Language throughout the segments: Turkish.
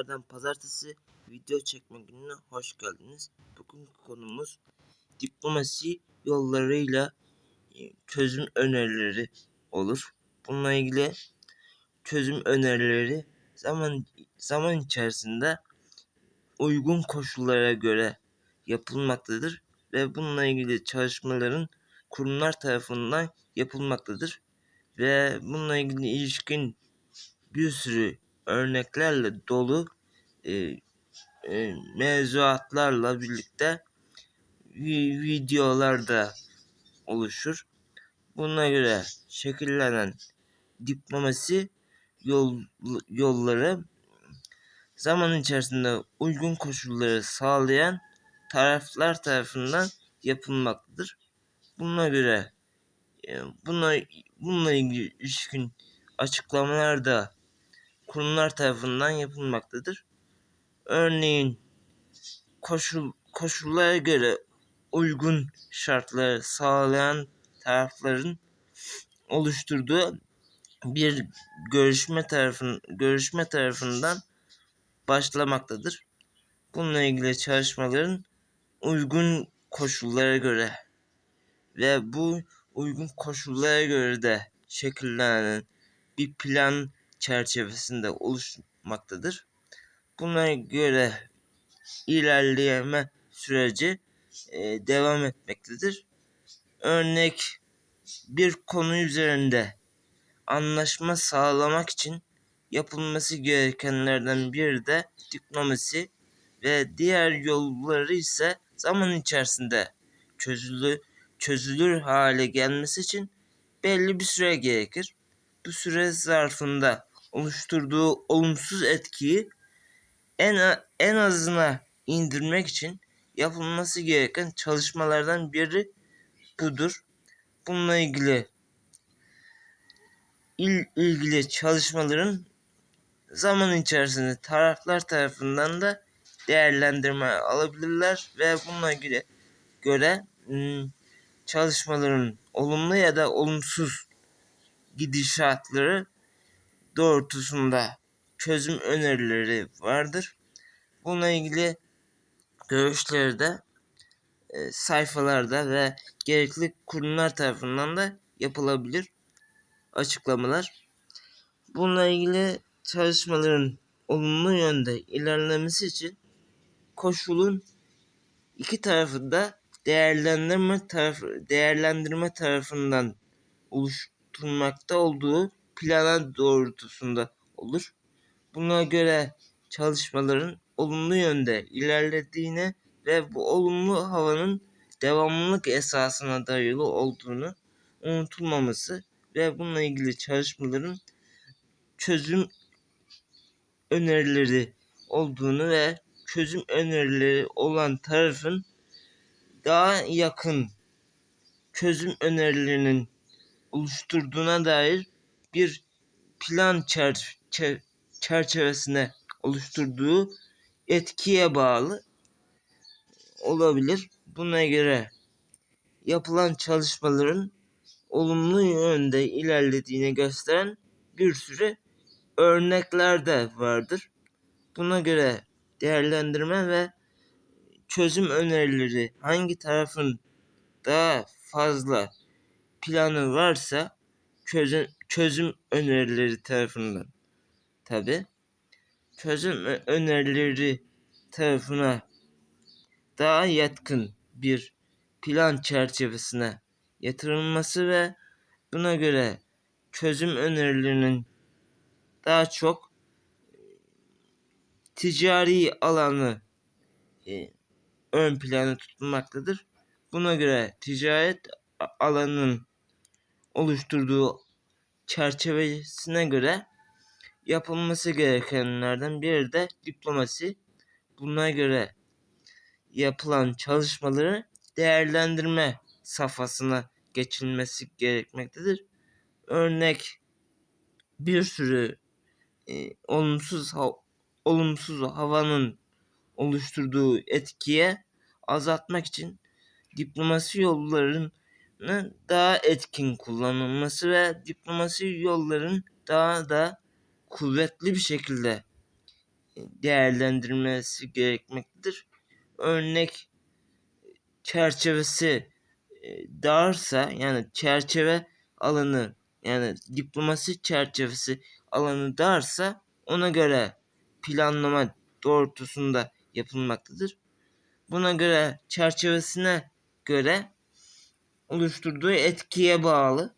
günlerden pazartesi video çekme gününe hoş geldiniz. Bugünkü konumuz diplomasi yollarıyla e, çözüm önerileri olur. Bununla ilgili çözüm önerileri zaman zaman içerisinde uygun koşullara göre yapılmaktadır ve bununla ilgili çalışmaların kurumlar tarafından yapılmaktadır ve bununla ilgili ilişkin bir sürü örneklerle dolu e, e, mevzuatlarla birlikte vi- videolar da oluşur. Buna göre şekillenen diplomasi yol, yolları zaman içerisinde uygun koşulları sağlayan taraflar tarafından yapılmaktadır. Buna göre e, buna bununla ilgili ilişkin açıklamalar da kurumlar tarafından yapılmaktadır. Örneğin koşul koşullara göre uygun şartları sağlayan tarafların oluşturduğu bir görüşme tarafın görüşme tarafından başlamaktadır. Bununla ilgili çalışmaların uygun koşullara göre ve bu uygun koşullara göre de şekillenen bir plan çerçevesinde oluşmaktadır. Buna göre ilerleme süreci e, devam etmektedir. Örnek bir konu üzerinde anlaşma sağlamak için yapılması gerekenlerden biri de diplomasi ve diğer yolları ise zaman içerisinde çözülür, çözülür hale gelmesi için belli bir süre gerekir. Bu süre zarfında oluşturduğu olumsuz etkiyi en en azına indirmek için yapılması gereken çalışmalardan biri budur. Bununla ilgili il, ilgili çalışmaların zaman içerisinde taraflar tarafından da değerlendirme alabilirler ve bununla ilgili göre ım, çalışmaların olumlu ya da olumsuz gidişatları doğrultusunda çözüm önerileri vardır. Bununla ilgili görüşleri de e, sayfalarda ve gerekli kurumlar tarafından da yapılabilir açıklamalar. Bununla ilgili çalışmaların olumlu yönde ilerlemesi için koşulun iki tarafı da değerlendirme tarafı değerlendirme tarafından oluşturmakta olduğu plana doğrultusunda olur. Buna göre çalışmaların olumlu yönde ilerlediğine ve bu olumlu havanın devamlılık esasına dayalı olduğunu unutulmaması ve bununla ilgili çalışmaların çözüm önerileri olduğunu ve çözüm önerileri olan tarafın daha yakın çözüm önerilerinin oluşturduğuna dair bir plan çer çer çerçevesine oluşturduğu etkiye bağlı olabilir. Buna göre yapılan çalışmaların olumlu yönde ilerlediğini gösteren bir sürü örnekler de vardır. Buna göre değerlendirme ve çözüm önerileri hangi tarafın daha fazla planı varsa çözüm çözüm önerileri tarafından tabi çözüm önerileri tarafına daha yatkın bir plan çerçevesine yatırılması ve buna göre çözüm önerilerinin daha çok ticari alanı e, ön plana tutulmaktadır. Buna göre ticaret alanının oluşturduğu çerçevesine göre yapılması gerekenlerden biri de diplomasi. Buna göre yapılan çalışmaları değerlendirme safhasına geçilmesi gerekmektedir. Örnek bir sürü e, olumsuz ha olumsuz havanın oluşturduğu etkiye azaltmak için diplomasi yollarının daha etkin kullanılması ve diplomasi yolların daha da kuvvetli bir şekilde değerlendirmesi gerekmektedir. Örnek çerçevesi e, darsa yani çerçeve alanı yani diplomasi çerçevesi alanı darsa ona göre planlama doğrultusunda yapılmaktadır. Buna göre çerçevesine göre oluşturduğu etkiye bağlı.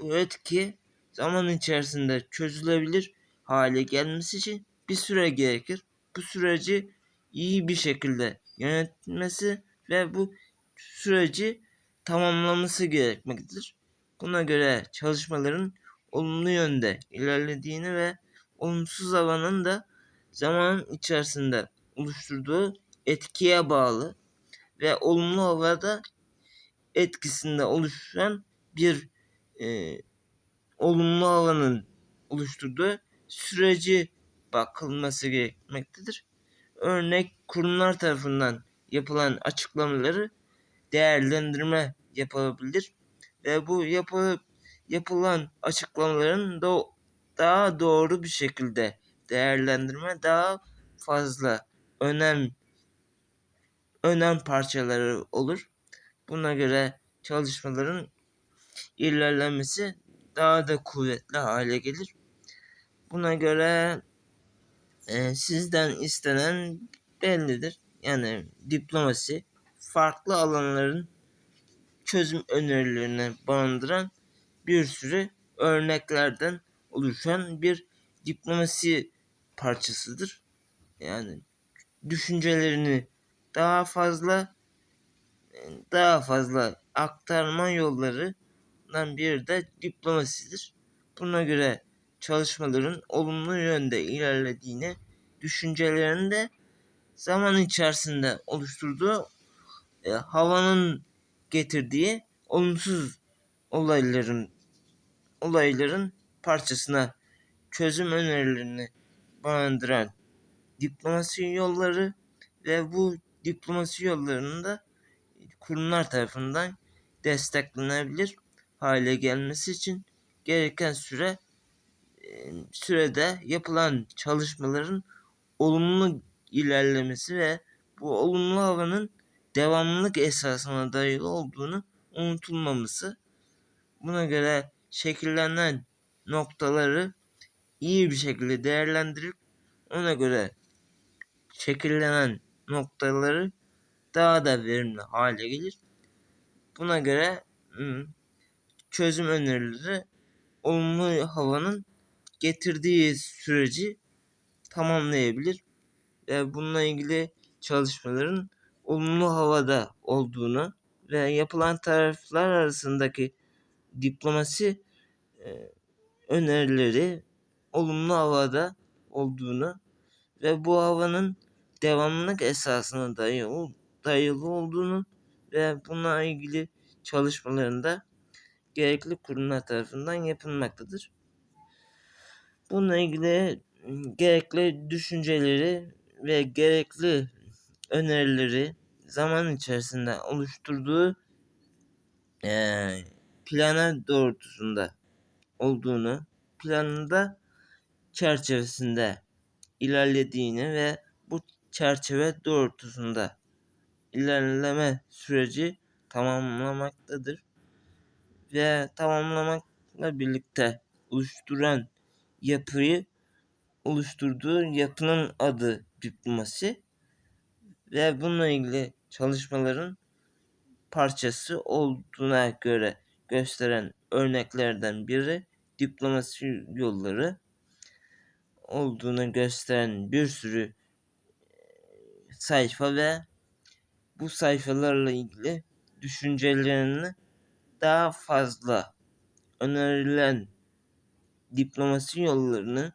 Bu etki zaman içerisinde çözülebilir hale gelmesi için bir süre gerekir. Bu süreci iyi bir şekilde yönetmesi ve bu süreci tamamlaması gerekmektedir. Buna göre çalışmaların olumlu yönde ilerlediğini ve olumsuz alanın da zaman içerisinde oluşturduğu etkiye bağlı ve olumlu havada etkisinde oluşan bir e, olumlu havanın oluşturduğu süreci bakılması gerekmektedir. Örnek kurumlar tarafından yapılan açıklamaları değerlendirme yapılabilir ve bu yapı, yapılan açıklamaların da daha doğru bir şekilde değerlendirme daha fazla önem önem parçaları olur. Buna göre çalışmaların ilerlemesi daha da kuvvetli hale gelir. Buna göre e, sizden istenen bellidir. Yani diplomasi farklı alanların çözüm önerilerini barındıran bir sürü örneklerden oluşan bir diplomasi parçasıdır. Yani düşüncelerini daha fazla daha fazla aktarma yollarından biri de diplomasidir. Buna göre çalışmaların olumlu yönde ilerlediğini, düşüncelerini de zaman içerisinde oluşturduğu e, havanın getirdiği olumsuz olayların olayların parçasına çözüm önerilerini barındıran diplomasi yolları ve bu diplomasi yollarının da kurumlar tarafından desteklenebilir hale gelmesi için gereken süre e, sürede yapılan çalışmaların olumlu ilerlemesi ve bu olumlu havanın devamlılık esasına dayalı olduğunu unutulmaması. Buna göre şekillenen noktaları iyi bir şekilde değerlendirip ona göre şekillenen noktaları daha da verimli hale gelir. Buna göre çözüm önerileri olumlu havanın getirdiği süreci tamamlayabilir ve bununla ilgili çalışmaların olumlu havada olduğunu ve yapılan taraflar arasındaki diplomasi e, önerileri olumlu havada olduğunu ve bu havanın devamlılık esasına dayalı, dayalı olduğunu ve bununla ilgili çalışmalarında gerekli kurumlar tarafından yapılmaktadır. Bununla ilgili gerekli düşünceleri ve gerekli önerileri zaman içerisinde oluşturduğu e, plana doğrultusunda olduğunu, planında çerçevesinde ilerlediğini ve bu çerçeve doğrultusunda ilerleme süreci tamamlamaktadır. Ve tamamlamakla birlikte oluşturan yapıyı oluşturduğu yapının adı diplomasi ve bununla ilgili çalışmaların parçası olduğuna göre gösteren örneklerden biri diplomasi yolları olduğunu gösteren bir sürü sayfa ve bu sayfalarla ilgili düşüncelerini daha fazla önerilen diplomasi yollarının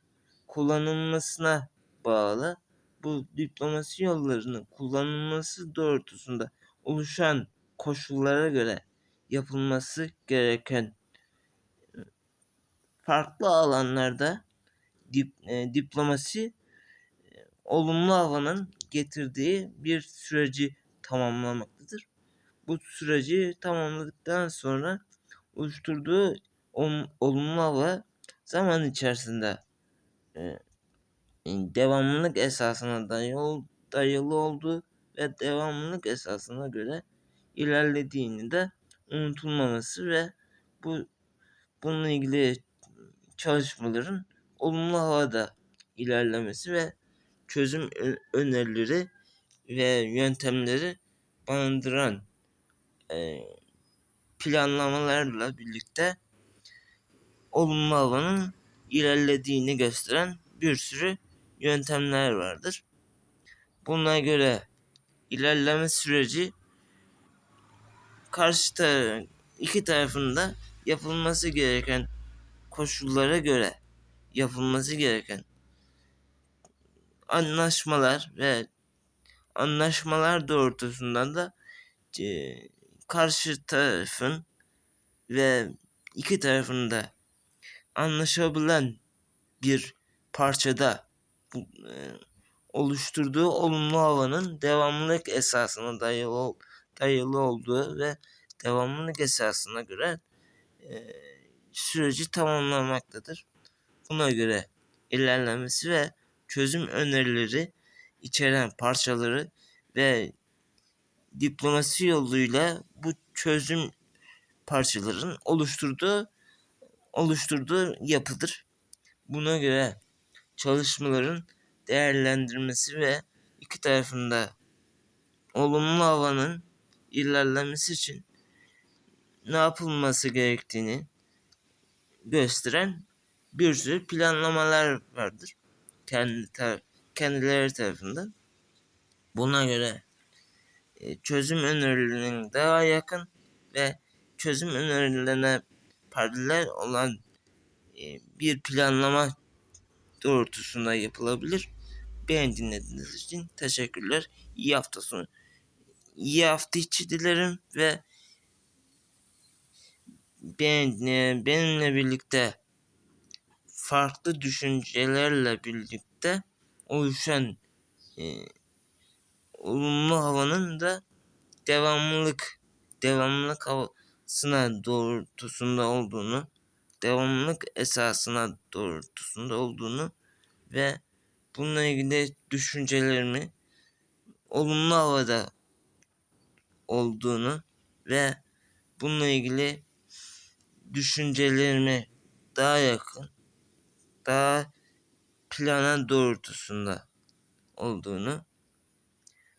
kullanılmasına bağlı bu diplomasi yollarının kullanılması doğrultusunda oluşan koşullara göre yapılması gereken farklı alanlarda dip, e, diplomasi e, olumlu havanın getirdiği bir süreci tamamlamaktadır. Bu süreci tamamladıktan sonra oluşturduğu olumlu hava zaman içerisinde e, devamlılık esasına dayalı, dayalı olduğu ve devamlılık esasına göre ilerlediğini de unutulmaması ve bu bununla ilgili çalışmaların olumlu havada ilerlemesi ve çözüm önerileri ve yöntemleri barındıran e, planlamalarla birlikte olumlu havanın ilerlediğini gösteren bir sürü yöntemler vardır. Buna göre ilerleme süreci karşı taraf, iki tarafında yapılması gereken koşullara göre yapılması gereken anlaşmalar ve anlaşmalar doğrultusunda da e, karşı tarafın ve iki tarafın da anlaşabilen bir parçada e, oluşturduğu olumlu havanın devamlılık esasına dayalı, dayalı olduğu ve devamlılık esasına göre e, süreci tamamlamaktadır. Buna göre ilerlemesi ve çözüm önerileri içeren parçaları ve diplomasi yoluyla bu çözüm parçaların oluşturduğu oluşturduğu yapıdır. Buna göre çalışmaların değerlendirmesi ve iki tarafında olumlu havanın ilerlemesi için ne yapılması gerektiğini gösteren bir sürü planlamalar vardır. Kendi tar kendileri tarafından. Buna göre e, çözüm önerilerinin daha yakın ve çözüm önerilerine paralel olan e, bir planlama doğrultusunda yapılabilir. Beni dinlediğiniz için teşekkürler. İyi hafta sonu. İyi hafta içi dilerim ve ben, benimle birlikte farklı düşüncelerle birlikte oluşan e, olumlu havanın da devamlılık devamlılık havasına doğrultusunda olduğunu devamlılık esasına doğrultusunda olduğunu ve bununla ilgili düşüncelerimi olumlu havada olduğunu ve bununla ilgili düşüncelerimi daha yakın, daha plana doğrultusunda olduğunu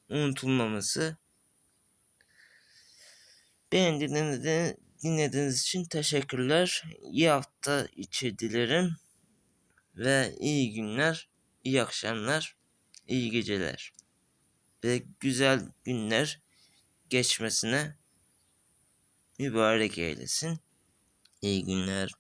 unutulmaması. Beni dinlediğiniz, dinlediğiniz için teşekkürler. İyi hafta içi dilerim. Ve iyi günler, iyi akşamlar, iyi geceler. Ve güzel günler geçmesine mübarek eylesin. İyi günler.